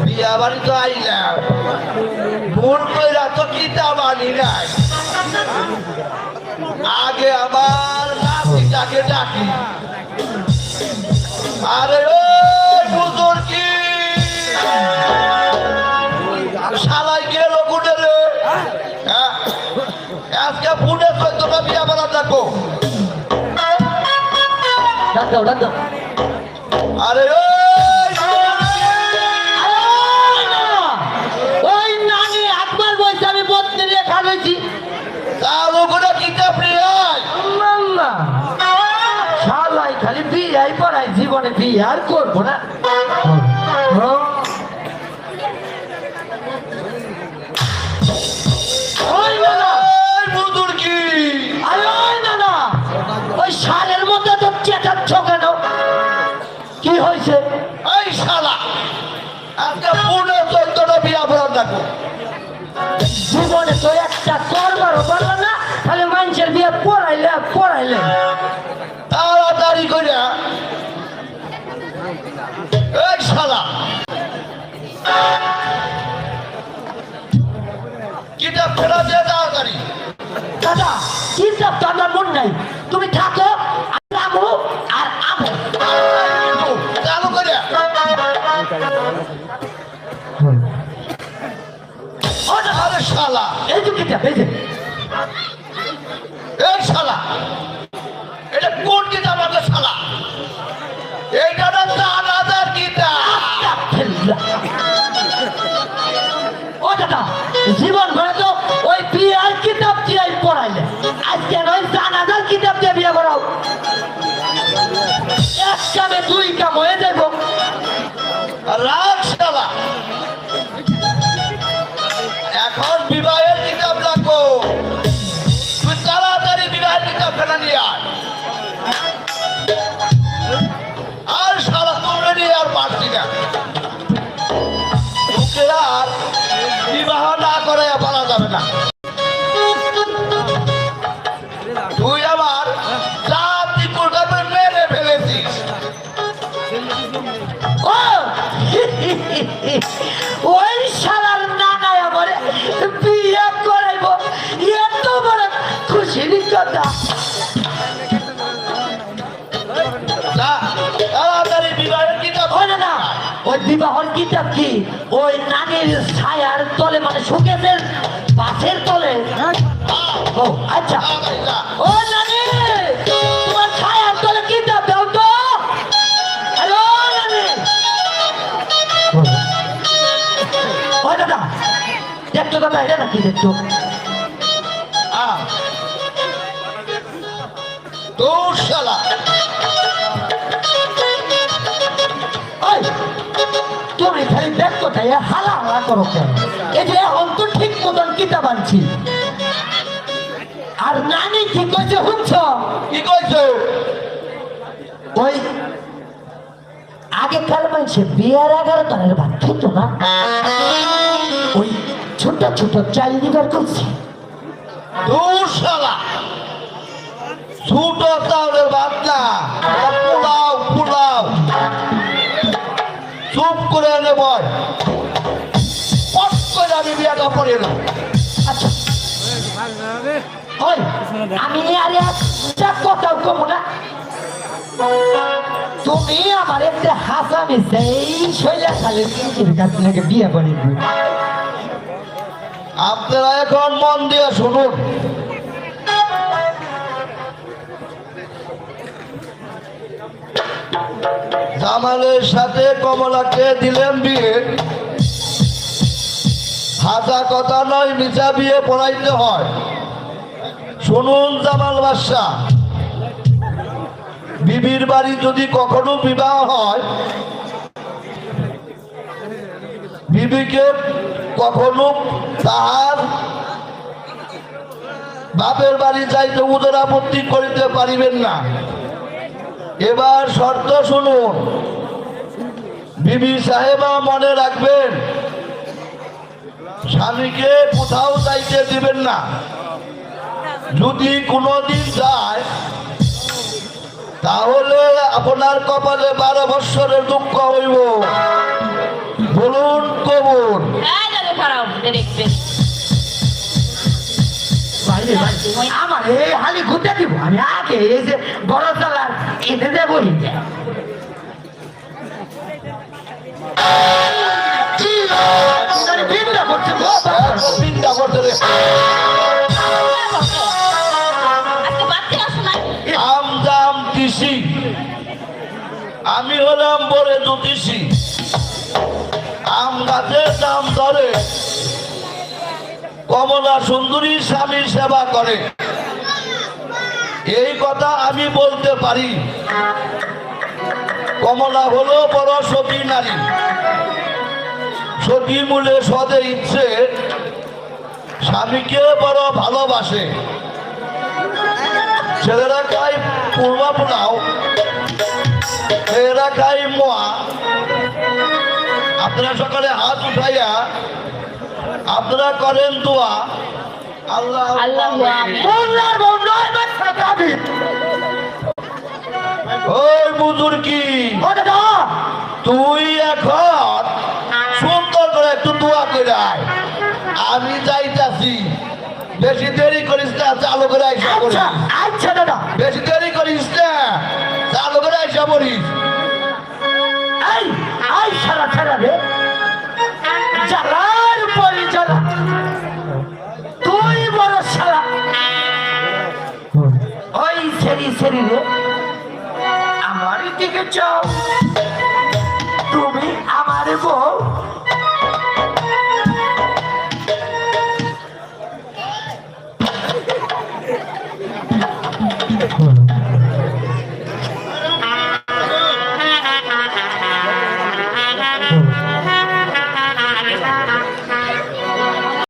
বিয়া বাড়ি তো আইলাম ভুল কইরা তো আনি নাই আগে আমার নাতিটাকে ডাকি আরে ও বুজুর কি শালাই গেল কোটে রে? আজকে ফুটে চোদ্দটা বিয়া বাড়া দেখো ডাক দাও ডাক দাও। আরে ওই ওই নানি একবার বলছে আমি বত্রি রেখা রয়েছি চালু করে কিতাব শালাই খালি বিয়াই পড়াই জীবনে বিয়ে আর করব না। ফুটে চোদ্দটা বিয়া বাড়া দেখো জীবনে তো একটা করবারও পারল না তাহলে মানুষের বিয়ে পড়াইলে পড়াইলে তাড়াতাড়ি করে মন নাই তুমি থাকো আমু আর আমু চালু করে শালা। এই যে কিতাব এই যে। এই শালা। এটা কোন কিতাব আছে শালা? এইটা না চার হাজার কিতাব। ও দাদা জীবন ভরে তো ওই বিয়ার কিতাব দিয়ে পড়াইলে। আজকে নয় জানাজার কিতাব দিয়ে বিয়ে করাও। এক কামে দুই কাম হয়ে যাইব। খুশির কথা না? ওই বিবাহর কিতাব কি? ওই নানির ছায়ার তলে মানে শোকেসের পাশের তলে? ও আচ্ছা। ও নানি তোমার ছায়ার তলে কিতাব দাও তো। হ্যালো নানি দাদা। দেখতো দাদা এটা নাকি দেখতো আ। শালা তুমি খালি দেখতো তাই হালা হালা করো কেন? এই যে এখন তো ঠিক মতন কিতাব আনছি। আর নানি কি কইছে শুনছ? কি কইছে? ওই আগেকার মানুষে বিয়ার এগারো তনের ভাত খেত না? ওই ছোট ছোট চাল দিবার করছে ছোট চাউলের ভাত না এটা পোলাও পোলাও। চুপ করে এনে বয়। পট করে আমি বিয়াটা পড়ে এলাম। আচ্ছা। আমি আর একটা কথাও কমু না। তুমি আমার একটা হাসামি সেই শৈলা খালের কাছ থেকে বিয়ে করে আপনারা এখন মন দিয়ে শুনুন। জামালের সাথে কমলাকে দিলেন বিয়ে। হাজা কথা নয় মিছা বিয়ে পড়াইতে হয়। শুনুন জামাল বাদশাহ, বিবির বাড়ি যদি কখনো বিবাহ হয়, বিবিকে কখনো তাহার বাপের বাড়ি যাইতে উদর আপত্তি করিতে পারিবেন না। এবার শর্ত শুনুন। বিবি সাহেবা মনে রাখবেন, স্বামীকে কোথাও যাইতে দিবেন না। যদি কোনোদিন যায়, তাহলে আপনার কপালে বারো বৎসরের দুঃখ হইব। বলুন কবুন এই আমার এই হালি ঘুরতে দিব। আমি আগে এই যে বড় চালার এতে দেবো চিন্তা করছে বাচ্চারা শোনায় আম হলাম বড় জ্যোতিষী আম গাছের দাম ধরে কমলা সুন্দরী স্বামী সেবা করে। এই কথা আমি বলতে পারি। কমলা হলো বড় সতী নারী। সতী মূলে সদে ইচ্ছে, স্বামীকে বড় ভালোবাসে। ছেলেরা খায় পূর্বা পোলাও মেয়েরা খায় মোয়া। আপনারা সকালে হাত উঠাইয়া আপনারা করেন দোয়া। আল্লাহ আল্লাহু। মোল্লার নয় বাচ্চা দাবি ওই বুজুর কি? তুই এখন সুন্দর করে একটু দোয়া করে আয়। আমি যাইতাছি। বেশি দেরি করিস না চালু করে আইসা করিস আচ্ছা আচ্ছা দাদা। বেশি দেরি করিস না চালু করে আইসা পড়িস এই আই সারা রে ওই ছেড়ি ছেড়ি রে আমার দিকে চাও। তুমি আমার বউ।